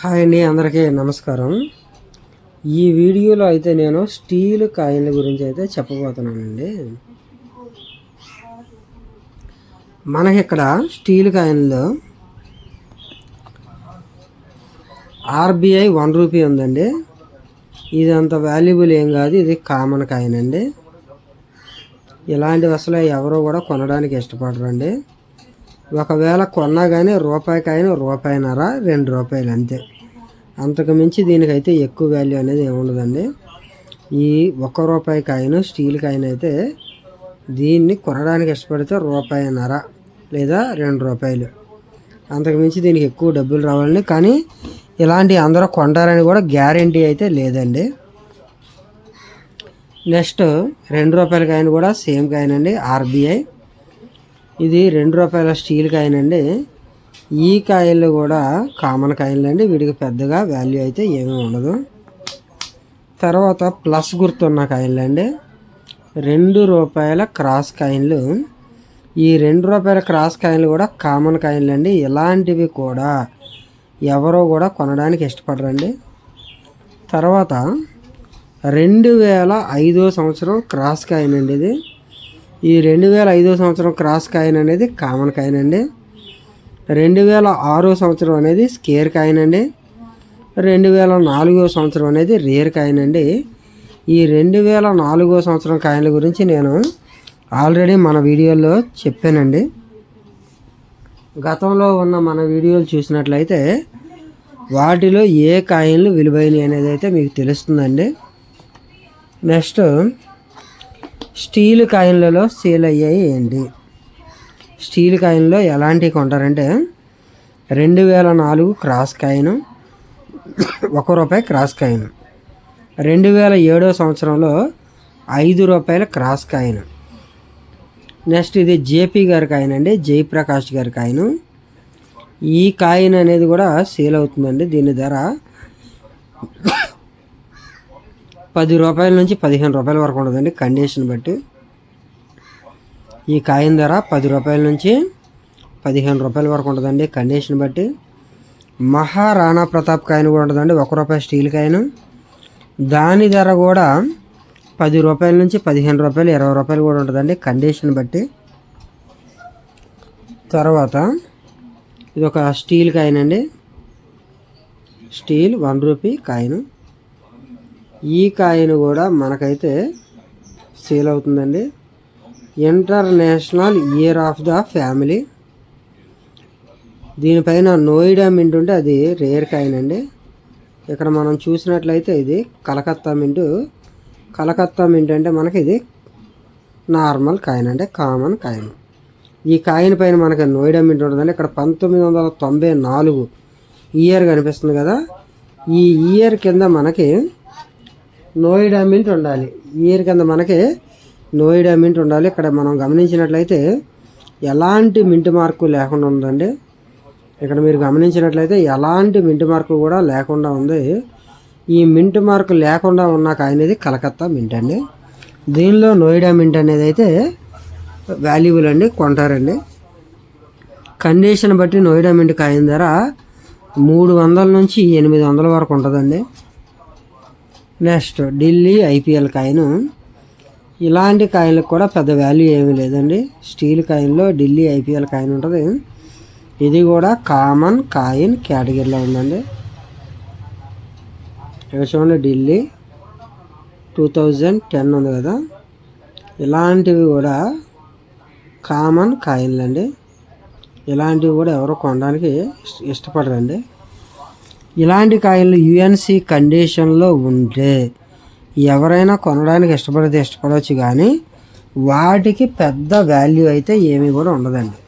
Hi అండి అందరికీ నమస్కారం. ఈ వీడియోలో అయితే నేను స్టీల్ కాయిన్ల గురించి అయితే చెప్పబోతున్నానండి. మనకి ఇక్కడ స్టీల్ కాయిన్లో ఆర్బిఐ వన్ రూపీ ఉందండి. ఇది అంత వాల్యుబుల్ ఏం కాదు ఇది కామన్ కాయిన్ అండి ఇలాంటివి అసలు ఎవరో కూడా కొనడానికి ఇష్టపడరండి. ఒకవేళ కొన్నా కానీ రూపాయి రూపాయినర రెండు రూపాయలు అంతే. అంతకు మించి దీనికైతే ఎక్కువ వాల్యూ అనేది ఏముండదండి ఈ ఒక్క రూపాయి కాయిన్ స్టీల్ కాయిన్ అయితే దీన్ని కొనడానికి ఇష్టపడితే రూపాయినర లేదా రెండు రూపాయలు. అంతకు మించి దీనికి ఎక్కువ డబ్బులు రావాలని కానీ ఇలాంటి అందరూ కొంటారని కూడా గ్యారంటీ అయితే లేదండి. నెక్స్ట్ రెండు రూపాయల కాయిన్ కూడా సేమ్ కాయిన్ అండి ఆర్బీఐ ఇది రెండు రూపాయల స్టీల్ కాయిన్ అండి ఈ కాయిన్లు కూడా కామన్ కాయిన్లు అండి వీటికి పెద్దగా వాల్యూ అయితే ఏమీ ఉండదు. తర్వాత ప్లస్ గుర్తున్న కాయిన్లు అండి రెండు రూపాయల క్రాస్ కాయిన్లు ఈ రెండు రూపాయల క్రాస్ కాయిన్లు కూడా కామన్ కాయిన్లు అండి ఇలాంటివి కూడా ఎవరో కూడా కొనడానికి ఇష్టపడరండి. తర్వాత రెండు వేల ఐదో సంవత్సరం క్రాస్ కాయిన్ అండి ఇది. ఈ రెండు వేల ఐదో సంవత్సరం క్రాస్ కాయిన్ అనేది కామన్ కాయిన్ అండి. రెండు వేల ఆరో సంవత్సరం అనేది స్కేర్ కాయిన్ అండి. రెండు వేల నాలుగో సంవత్సరం అనేది రేర్ కాయిన్ అండి. ఈ రెండు వేల నాలుగో సంవత్సరం కాయిన్ల గురించి నేను ఆల్రెడీ మన వీడియోలో చెప్పానండి. గతంలో ఉన్న మన వీడియోలు చూసినట్లయితే వాటిలో ఏ కాయిన్లు విలువైనవి అనేది అయితే మీకు తెలుస్తుందండి. నెక్స్ట్ స్టీల్ కాయిన్లలో సేల్ అయ్యాయి ఏంటి? స్టీల్ కాయిన్లో ఎలాంటివి కొంటారంటే రెండు వేల నాలుగు క్రాస్ కాయిన్ ఒక రూపాయి క్రాస్ కాయిన్. రెండు వేల ఏడో సంవత్సరంలో ఐదు రూపాయల క్రాస్ కాయిన్. నెక్స్ట్ ఇది జేపీ గారి కాయిన్ అండి జయప్రకాష్ గారి కాయిన్. ఈ కాయిన్ అనేది కూడా సేల్ అవుతుందండి దీని ధర పది రూపాయల నుంచి పదిహేను రూపాయల వరకు ఉంటుందండి కండిషన్ బట్టి. ఈ కాయిన్ ధర పది రూపాయల నుంచి పదిహేను రూపాయల వరకు ఉంటుందండి కండిషన్ బట్టి. మహారాణా ప్రతాప్ కాయిన్ కూడా ఉంటుందండి ఒక రూపాయి స్టీల్ కాయిన్. దాని ధర కూడా పది రూపాయల నుంచి పదిహేను రూపాయలు ఇరవై రూపాయలు కూడా ఉంటుందండి కండిషన్ బట్టి. తర్వాత ఇది ఒక స్టీల్ కాయిన్ అండి. Steel one rupee coin. ఈ కాయిన్ కూడా మనకైతే సేల్ అవుతుందండి. International year of the family. దీనిపైన నోయిడా మింట్ ఉంటే అది రేర్ కాయిన్ అండి ఇక్కడ మనం చూసినట్లయితే ఇది కలకత్తా మింటు. కలకత్తా మింట్ అంటే మనకి ఇది నార్మల్ కాయిన్ అంటే కామన్ కాయిన్ ఈ కాయిన్ పైన మనకి నోయిడా మింట్ ఉంటుందండి. ఇక్కడ పంతొమ్మిది వందల తొంభై నాలుగు ఇయర్ కనిపిస్తుంది కదా. ఈ ఇయర్ కింద మనకి నోయిడా మింట్ ఉండాలి. ఇయర్ కింద మనకి నోయిడా మింట్ ఉండాలి. ఇక్కడ మనం గమనించినట్లయితే ఎలాంటి మింట్ మార్కు లేకుండా ఉందండి. ఇక్కడ మీరు గమనించినట్లయితే ఎలాంటి మింట్ మార్కు కూడా లేకుండా ఉంది. ఈ మింట్ మార్కు లేకుండా ఉన్న అనేది కలకత్తా మింట్ అండి. దీనిలో నోయిడా మింట్ అనేది అయితే వాల్యుబుల్ అండి కొంటారండి. కండిషన్ బట్టి నోయిడా మింట్ కాయిన ధర మూడు వందల నుంచి ఎనిమిది వందల వరకు ఉంటుందండి. Next Delhi IPL coin. ఇలాంటి కాయిన్లకు కూడా పెద్ద వాల్యూ ఏమీ లేదండి. స్టీల్ కాయిన్లో ఢిల్లీ ఐపీఎల్ కాయిన్ ఉంటుంది. ఇది కూడా కామన్ కాయిన్ కేటగిరీలో ఉందండి. చూడండి ఢిల్లీ టూ థౌజండ్ టెన్ ఉంది కదా. ఇలాంటివి కూడా కామన్ కాయిన్లు అండి ఇలాంటివి కూడా ఎవరు కొనడానికి ఇష్టపడరండి. ఇలాంటి కాయలు యుఎన్సి కండిషన్లో ఉంటే ఎవరైనా కొనడానికి ఇష్టపడితే ఇష్టపడవచ్చు కానీ వాటికి పెద్ద వాల్యూ అయితే ఏమీ కూడా ఉండదండి.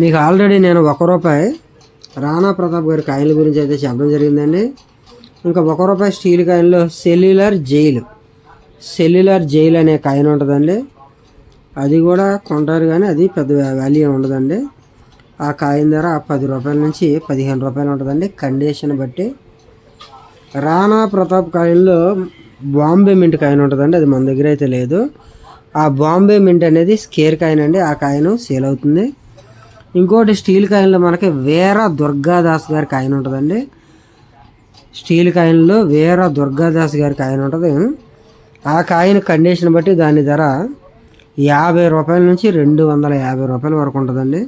మీకు ఆల్రెడీ నేను ఒక రూపాయి రాణా ప్రతాప్ గారి కాయిన్ల గురించి అయితే చెప్పడం జరిగిందండి. ఇంకా ఒక రూపాయి స్టీల్ కాయిన్లో సెల్యులర్ జైలు సెల్యులర్ జైల్ అనే కాయిన్ ఉంటుందండి. అది కూడా కొంటారు కానీ అది పెద్ద వాల్యూ ఉండదండి. ఆ కాయిన్ ధర పది రూపాయల నుంచి పదిహేను రూపాయలు ఉంటుందండి. కండిషన్ బట్టి రాణా ప్రతాప్ కాయిన్లో బాంబే మింట్ కాయిన్ ఉంటుందండి. అది మన దగ్గర అయితే లేదు. ఆ బాంబే మింట్ అనేది స్కేర్ కాయిన్ అండి. ఆ కాయిన్ సేల్ అవుతుంది. ఇంకోటి స్టీల్ కాయిన్లో మనకి వీర దుర్గాదాస్ గారి కాయిన్ ఉంటుందండి. స్టీల్ కాయిన్లో వీర దుర్గాదాస్ గారి కాయిన్ ఉంటుంది. ఆ కాయిన్ కండిషన్ బట్టి దాని ధర యాభై రూపాయల నుంచి రెండు వందల యాభై రూపాయల వరకు ఉంటుందండి.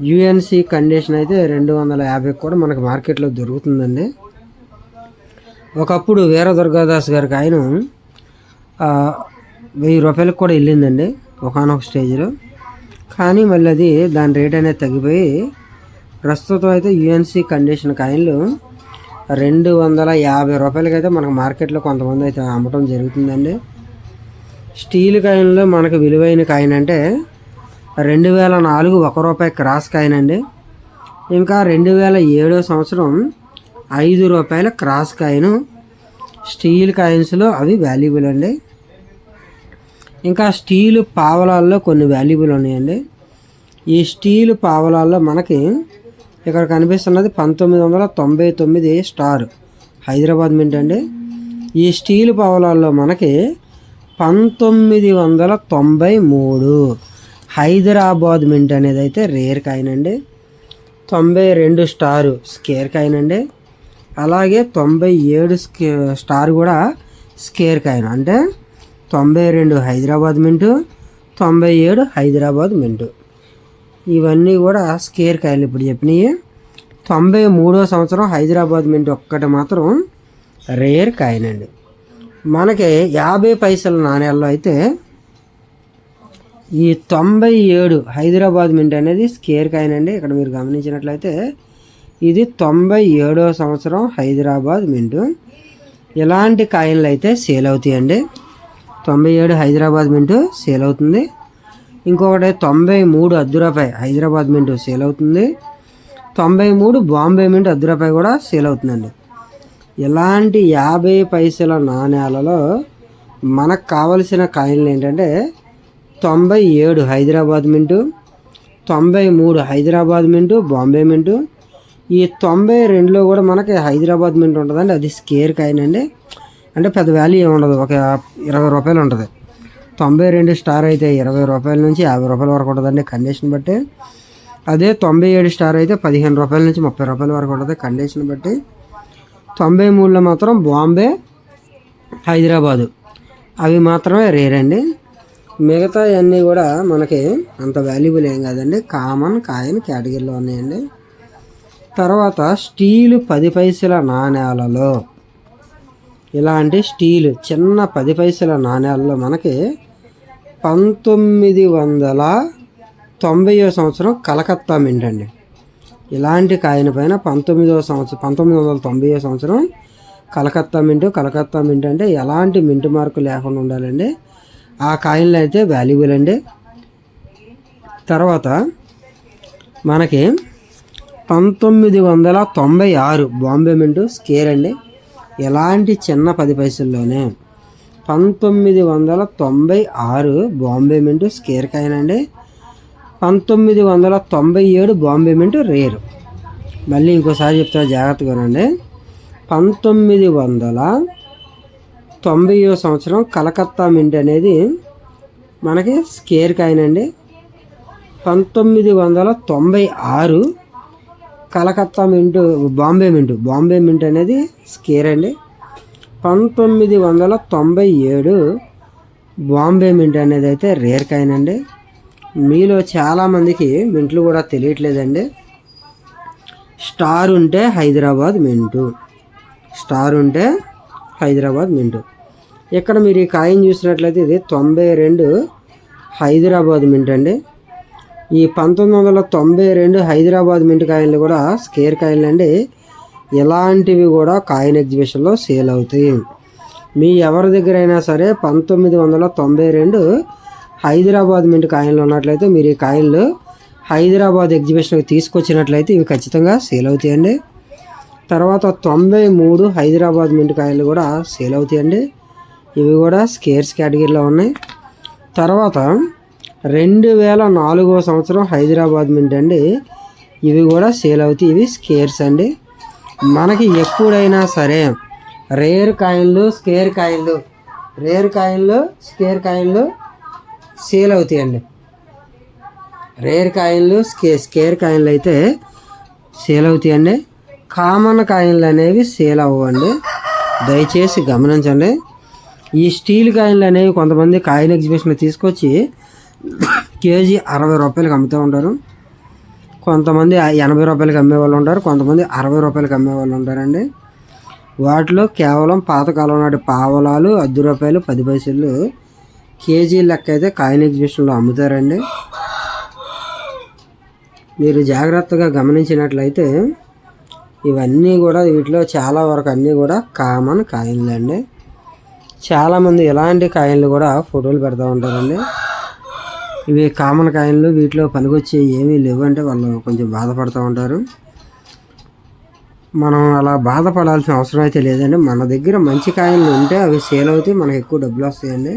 యుఎన్సి కండిషన్ అయితే రెండు వందల యాభైకి కూడా మనకు మార్కెట్లో దొరుకుతుందండి. ఒకప్పుడు వీర దుర్గాదాస్ గారికి ఆయన వెయ్యి రూపాయలకు కూడా వెళ్ళిందండి ఒకనొక స్టేజ్లో. కానీ మళ్ళీ అది దాని రేట్ అనేది తగ్గిపోయి ప్రస్తుతం అయితే యుఎన్సి కండిషన్ కాయిన్లు రెండు వందల యాభై రూపాయలకి అయితే మనకు మార్కెట్లో కొంతమంది అయితే అమ్మటం జరుగుతుందండి. స్టీల్ కాయిన్లో మనకు విలువైన కాయిన్ అంటే రెండు వేల నాలుగు ఒక రూపాయి క్రాస్ కాయిన్ అండి ఇంకా రెండు వేల ఏడో సంవత్సరం ఐదు రూపాయల క్రాస్ కాయిన్ స్టీల్ కాయిన్స్లో అవి వాల్యుబుల్ అండి. ఇంకా స్టీల్ పావలాల్లో కొన్ని వాల్యుబుల్ ఉన్నాయండి. ఈ స్టీల్ పావలాల్లో మనకి ఇక్కడ కనిపిస్తున్నది పంతొమ్మిది వందల తొంభై తొమ్మిది స్టార్ హైదరాబాద్ మింట్ అండి. ఈ స్టీల్ పావలాల్లో మనకి పంతొమ్మిది వందల తొంభై మూడు హైదరాబాద్ మింట్ అనేది అయితే రేర్ కాయిన్ అండి. తొంభై రెండు స్టారు స్కేర్ కాయిన్ అండి. అలాగే తొంభై ఏడు స్కే స్టార్ కూడా స్కేర్ కాయిన్. అంటే తొంభై రెండు హైదరాబాద్ మింటు తొంభై ఏడు హైదరాబాద్ మింటు. ఇవన్నీ కూడా స్కేర్ కాయలు ఇప్పుడు చెప్పినవి తొంభై మూడో సంవత్సరం హైదరాబాద్ మింట్ ఒక్కటి మాత్రం రేర్ కాయిన్ అండి. మనకి యాభై పైసల నాణ్యాల్లో అయితే ఈ తొంభై ఏడు హైదరాబాద్ మింట్ అనేది స్కేర్ కాయిన్ అండి. ఇక్కడ మీరు గమనించినట్లయితే ఇది తొంభై ఏడో సంవత్సరం హైదరాబాద్ మింటు. ఇలాంటి కాయిన్లు అయితే సేల్ అవుతాయండి తొంభై ఏడు హైదరాబాద్ మింటు సేల్ అవుతుంది. ఇంకొకటి తొంభై మూడు అర్ధ హైదరాబాద్ మింటు సేల్ అవుతుంది. తొంభై మూడు బాంబే మింట్ అర్ధ కూడా సేల్ అవుతుందండి. ఇలాంటి యాభై పైసల నాణ్యాలలో మనకు కావలసిన కాయిన్లు ఏంటంటే తొంభై ఏడు హైదరాబాద్ మింటు తొంభై మూడు హైదరాబాద్ మింటు బాంబే మింటు. ఈ తొంభై రెండులో కూడా మనకి హైదరాబాద్ మింట్ ఉంటుందండి. అది స్కేర్ కాయిన్ అండి. అంటే పెద్ద వాల్యూ ఏమి ఉండదు. ఒక ఇరవై రూపాయలు ఉంటుంది. తొంభై రెండు స్టార్ అయితే ఇరవై రూపాయల నుంచి యాభై రూపాయల వరకు ఉంటుందండి కండిషన్ బట్టి. అదే తొంభై ఏడు స్టార్ అయితే పదిహేను రూపాయల నుంచి ముప్పై రూపాయల వరకు ఉంటుంది కండిషన్ బట్టి. తొంభై మూడులో మాత్రం బాంబే హైదరాబాదు. అవి మాత్రమే రేర్ అండి. మిగతా అన్నీ కూడా మనకి అంత వాల్యుబుల్ ఏం కాదండి. కామన్ కాయన్ కేటగిరీలో ఉన్నాయండి. తర్వాత స్టీలు పది పైసల నాణ్యాలలో ఇలాంటి స్టీలు చిన్న పది పైసల నాణ్యాలలో మనకి పంతొమ్మిది వందల తొంభైవ సంవత్సరం కలకత్తా మింట్ అండి. ఇలాంటి కాయిన్ పైన పంతొమ్మిదవ సంవత్సరం పంతొమ్మిది వందల తొంభై సంవత్సరం కలకత్తా మింటు కలకత్తా మింట్ అంటే ఎలాంటి మింటు మార్కు లేకుండా ఉండాలండి. ఆ కాయిన్లు అయితే వాల్యుబుల్ అండి. తర్వాత మనకి పంతొమ్మిది వందల తొంభై ఆరు బాంబే మింటు స్కేర్ అండి. ఎలాంటి చిన్న పది పైసల్లోనే పంతొమ్మిది వందల తొంభై ఆరు బాంబే మింట్ స్కేర్ కాయిన్ అండి. పంతొమ్మిది వందల తొంభై ఏడు బాంబే మింట్ రేరు. మళ్ళీ ఇంకోసారి చెప్తా జాగ్రత్తగానండి పంతొమ్మిది వందల తొంభై సంవత్సరం కలకత్తా మింట్ అనేది మనకి స్కేర్ కాయిన్ అండి పంతొమ్మిది వందల తొంభై ఆరు Calcutta mint Bombay mint Bombay mint అనేది స్కేర్ అండి. పంతొమ్మిది వందల తొంభై ఏడు బాంబే మింట్ అనేది అయితే రేర్ కాయిన్ అండి. మీలో చాలామందికి మింట్లు కూడా తెలియట్లేదండి. స్టార్ ఉంటే హైదరాబాద్ మింటు స్టార్ ఉంటే హైదరాబాద్ మింటు ఇక్కడ మీరు ఈ కాయిన్ చూసినట్లయితే ఇది తొంభై రెండు హైదరాబాద్ మింట్ అండి. ఈ పంతొమ్మిది వందల తొంభై రెండు హైదరాబాద్ మింట్ కాయిన్లు కూడా స్కేర్ కాయిన్లు అండి. ఇలాంటివి కూడా కాయిన్ ఎగ్జిబిషన్లో సేల్ అవుతాయి. మీ ఎవరి దగ్గర అయినా సరే పంతొమ్మిది వందల తొంభై రెండు హైదరాబాద్ మింట్ కాయిన్లు ఉన్నట్లయితే మీరు ఈ కాయిన్లు హైదరాబాద్ ఎగ్జిబిషన్కి తీసుకొచ్చినట్లయితే ఇవి ఖచ్చితంగా సేల్ అవుతాయండి. తర్వాత తొంభై మూడు హైదరాబాద్ మింట్ కాయలు కూడా సేల్ అవుతాయండి. ఇవి కూడా స్కేర్స్ కేటగిరీలో ఉన్నాయి. తర్వాత రెండు వేల నాలుగో సంవత్సరం హైదరాబాద్ మింట్ అండి. ఇవి కూడా సేల్ అవుతాయి. ఇవి స్కేర్స్ అండి. మనకి ఎప్పుడైనా సరే రేర్ కాయిన్లు స్కేర్ కాయిన్లు రేర్ కాయిన్లు స్కేర్ కాయిన్లు సేల్ అవుతాయండి. రేర్ కాయిన్లు స్కే స్కేర్ కాయిన్లు అయితే సేల్ అవుతాయండి. కామన్ కాయిన్లు అనేవి సేల్ అవ్వండి. దయచేసి గమనించండి. ఈ స్టీల్ కాయిన్లు అనేవి కొంతమంది కాయిన్ ఎగ్జిబిషన్ తీసుకొచ్చి కేజీ అరవై రూపాయలకి అమ్ముతూ ఉంటారు. కొంతమంది ఎనభై రూపాయలకి అమ్మే వాళ్ళు ఉంటారు కొంతమంది అరవై రూపాయలకి అమ్మే వాళ్ళు ఉంటారండి. వాటిలో కేవలం పాతకాలం నాటి పావలాలు అర్ధ రూపాయలు పది పైసలు కేజీ లెక్క అయితే కాయిన్ ఎగ్జిబిషన్లో అమ్ముతారండి. మీరు జాగ్రత్తగా గమనించినట్లయితే ఇవన్నీ కూడా వీటిలో చాలా వరకు అన్నీ కూడా కామన్ కాయిన్లు అండి చాలామంది ఇలాంటి కాయిన్లు కూడా ఫోటోలు పెడతా ఉంటారండి. ఇవి కామన్ కాయిన్లు వీటిలో పనికొచ్చే ఏమీ లేవు అంటే వాళ్ళు కొంచెం బాధపడుతూ ఉంటారు. మనం అలా బాధపడాల్సిన అవసరం అయితే లేదండి. మన దగ్గర మంచి కాయిన్లు ఉంటే అవి సేల్ అవుతాయి మనకు ఎక్కువ డబ్బులు వస్తాయండి.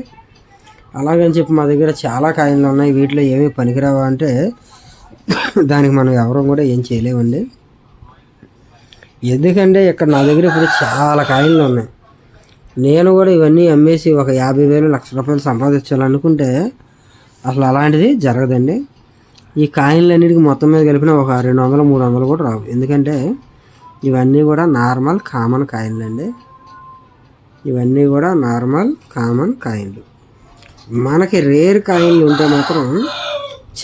అలాగని చెప్పి మా దగ్గర చాలా కాయిన్లు ఉన్నాయి వీటిలో ఏమీ పనికిరావా అంటే దానికి మనం ఎవరం కూడా ఏం చేయలేమండి. ఎందుకంటే ఇక్కడ నా దగ్గర ఇప్పుడు చాలా కాయిన్లు ఉన్నాయి. నేను కూడా ఇవన్నీ అమ్మేసి ఒక యాభై వేలు లక్ష రూపాయలు సంపాదించాలనుకుంటే అసలు అలాంటిది జరగదండి. ఈ కాయిన్లన్నిటికి మొత్తం మీద కలిపిన ఒక రెండు వందలు మూడు వందలు కూడా రావు. ఎందుకంటే ఇవన్నీ కూడా నార్మల్ కామన్ కాయిన్లు అండి ఇవన్నీ కూడా నార్మల్ కామన్ కాయిన్లు. మనకి రేర్ కాయిన్లు ఉంటే మాత్రం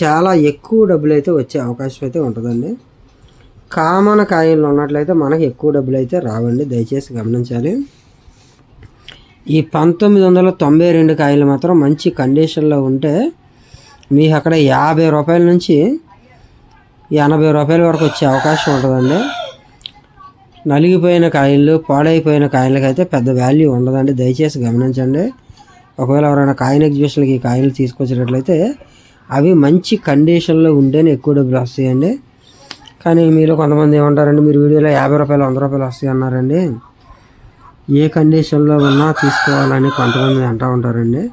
చాలా ఎక్కువ డబ్బులు అయితే వచ్చే అవకాశం అయితే ఉంటుందండి. కామన్ కాయిన్లు ఉన్నట్లయితే మనకి ఎక్కువ డబ్బులు అయితే రావండి. దయచేసి గమనించాలి. ఈ పంతొమ్మిది వందల తొంభై రెండు కాయలు మాత్రం మంచి కండిషన్లో ఉంటే మీకు అక్కడ యాభై రూపాయల నుంచి ఎనభై రూపాయల వరకు వచ్చే అవకాశం ఉంటుందండి. నలిగిపోయిన కాయలు పాడైపోయిన కాయలకి అయితే పెద్ద వాల్యూ ఉండదండి. దయచేసి గమనించండి. ఒకవేళ ఎవరైనా కాయిన్ ఎగ్జిబిషన్కి ఈ కాయలు తీసుకొచ్చినట్లయితే అవి మంచి కండిషన్లో ఉంటేనే ఎక్కువ డబ్బులు వస్తాయండి. కానీ మీలో కొంతమంది ఏమంటారండి మీరు వీడియోలో యాభై రూపాయలు వంద రూపాయలు వస్తాయి అన్నారండి ఏ కండిషన్లో ఉన్నా తీసుకోవాలని కొంతమంది అంటూ ఉంటారండి.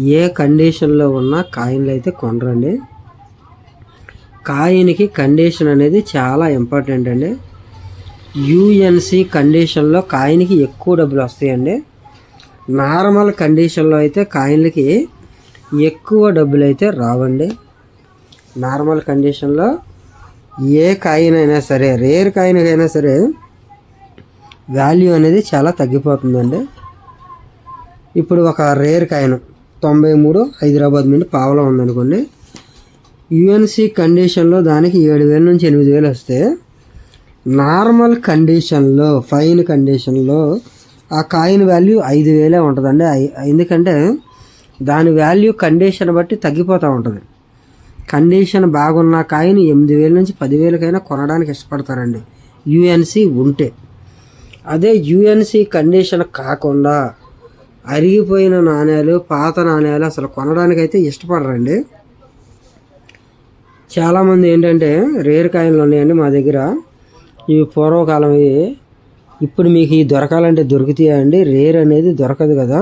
ఏ కండిషన్లో ఉన్న కాయిన్లు అయితే కొనరండి. కాయిన్కి కండిషన్ అనేది చాలా ఇంపార్టెంట్ అండి. యూఎన్సి కండిషన్లో కాయిన్కి ఎక్కువ డబ్బులు వస్తాయండి. నార్మల్ కండిషన్లో అయితే కాయిన్లకి ఎక్కువ డబ్బులు అయితే రావండి. నార్మల్ కండిషన్లో ఏ కాయిన్ అయినా సరే రేర్ కాయిన్ అయినా సరే వాల్యూ అనేది చాలా తగ్గిపోతుందండి. ఇప్పుడు ఒక రేర్ కాయిన్ తొంభై మూడు హైదరాబాద్ నుండి పావలో ఉందనుకోండి. యుఎన్సి కండిషన్లో దానికి ఏడు వేల నుంచి ఎనిమిది వేలు వస్తే నార్మల్ కండిషన్లో ఫైన్ కండిషన్లో ఆ కాయిన్ వాల్యూ ఐదు వేలే ఉంటుందండి. ఎందుకంటే దాని వాల్యూ కండిషన్ బట్టి తగ్గిపోతూ ఉంటుంది. కండిషన్ బాగున్న కాయిన్ ఎనిమిది వేల నుంచి పదివేలకైనా కొనడానికి ఇష్టపడతారండి. యుఎన్సి ఉంటే. అదే యుఎన్సి కండిషన్ కాకుండా అరిగిపోయిన నాణ్యాలు పాత నాణ్యాలు అసలు కొనడానికి అయితే ఇష్టపడరండి. చాలామంది ఏంటంటే రేర్ కాయిన్లు ఉన్నాయండి మా దగ్గర. ఇవి పూర్వకాలం ఇప్పుడు మీకు ఇవి దొరకాలంటే దొరుకుతాయా అండి? రేర్ అనేది దొరకదు కదా.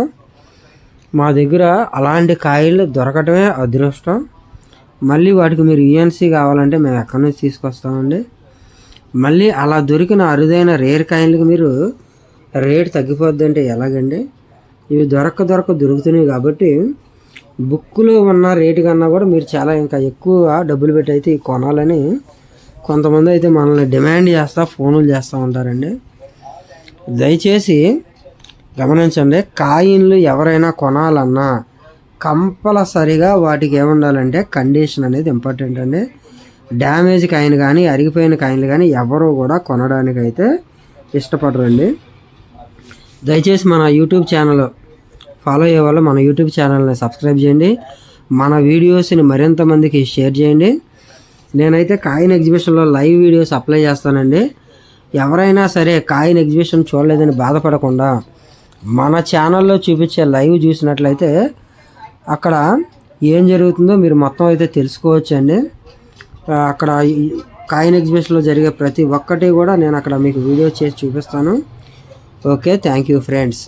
మా దగ్గర అలాంటి కాయలు దొరకటమే అదృష్టం. మళ్ళీ వాటికి మీరు యూఎన్సీ కావాలంటే మేము ఎక్కడి నుంచి తీసుకొస్తామండి? మళ్ళీ అలా దొరికిన అరుదైన రేర్ కాయలకు మీరు రేట్ తగ్గిపోద్ది అంటే ఎలాగండి? ఇవి దొరక్క దొరక దొరుకుతున్నాయి కాబట్టి బుక్లో ఉన్న రేటు కన్నా కూడా మీరు చాలా ఇంకా ఎక్కువ డబ్బులు పెట్టి అయితే కొనాలని కొంతమంది అయితే మనల్ని డిమాండ్ చేస్తూ ఫోనులు చేస్తూ ఉంటారండి. దయచేసి గమనించండి కాయిన్లు ఎవరైనా కొనాలన్నా కంపల్సరిగా వాటికి ఏముండాలంటే కండిషన్ అనేది ఇంపార్టెంట్ అండి. డ్యామేజ్ కాయిన్ కానీ అరిగిపోయిన కాయిన్లు కానీ ఎవరు కూడా కొనడానికి అయితే ఇష్టపడరండి. దయచేసి మన యూట్యూబ్ ఛానల్ ఫాలో అయ్యే వాళ్ళు మన యూట్యూబ్ ఛానల్ని సబ్స్క్రైబ్ చేయండి. మన వీడియోస్ని మరింత మందికి షేర్ చేయండి. నేనైతే కాయిన్ ఎగ్జిబిషన్లో లైవ్ వీడియోస్ అప్లై చేస్తానండి. ఎవరైనా సరే కాయిన్ ఎగ్జిబిషన్ చూడలేదని బాధపడకుండా మన ఛానల్లో చూపించే లైవ్ చూసినట్లయితే అక్కడ ఏం జరుగుతుందో మీరు మొత్తం అయితే తెలుసుకోవచ్చండి. అక్కడ కాయిన్ ఎగ్జిబిషన్లో జరిగే ప్రతి ఒక్కటి కూడా నేను అక్కడ మీకు వీడియో చేసి చూపిస్తాను. Okay thank you friends.